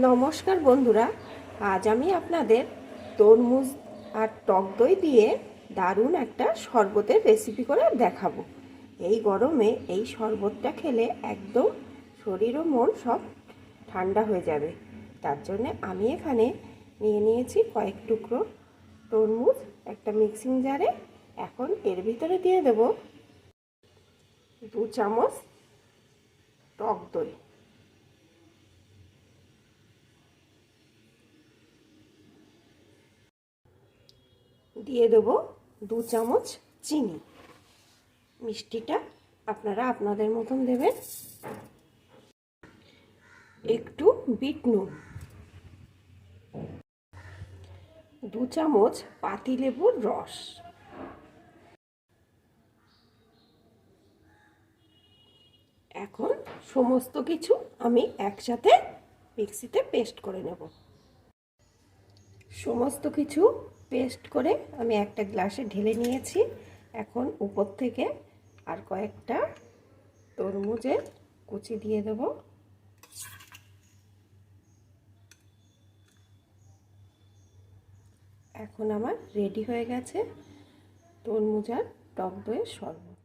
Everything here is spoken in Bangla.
নমস্কার বন্ধুরা, আজ আমি আপনাদের তরমুজ আর টক দই দিয়ে দারুণ একটা শরবতের রেসিপি করে দেখাবো। এই গরমে এই শরবতটা খেলে একদম শরীর ও মন সব ঠান্ডা হয়ে যাবে। তার জন্য আমি এখানে নিয়ে নিয়েছি কয়েক টুকরো তরমুজ, একটা মিক্সিং জারে এখন এর ভিতরে দিয়ে দেব দু চামচ টক দই। দিয়ে দেব দু চামচ চিনি। মিষ্টিটা আপনারা আপনাদের মতন দেবেন। একটু বিট নুন। দু চামচ পাতিলেবুর রস। এখন সমস্ত কিছু আমি একসাথে মিক্সিতে পেস্ট করে নেব। সমস্ত কিছু পেস্ট করে আমি একটা গ্লাসে ঢেলে নিয়েছি। এখন উপর থেকে আর কয়েকটা তরমুজের কুচি দিয়ে দেব। এখন আমার রেডি হয়ে গেছে তরমুজ আর টক দইয়ের শরবত।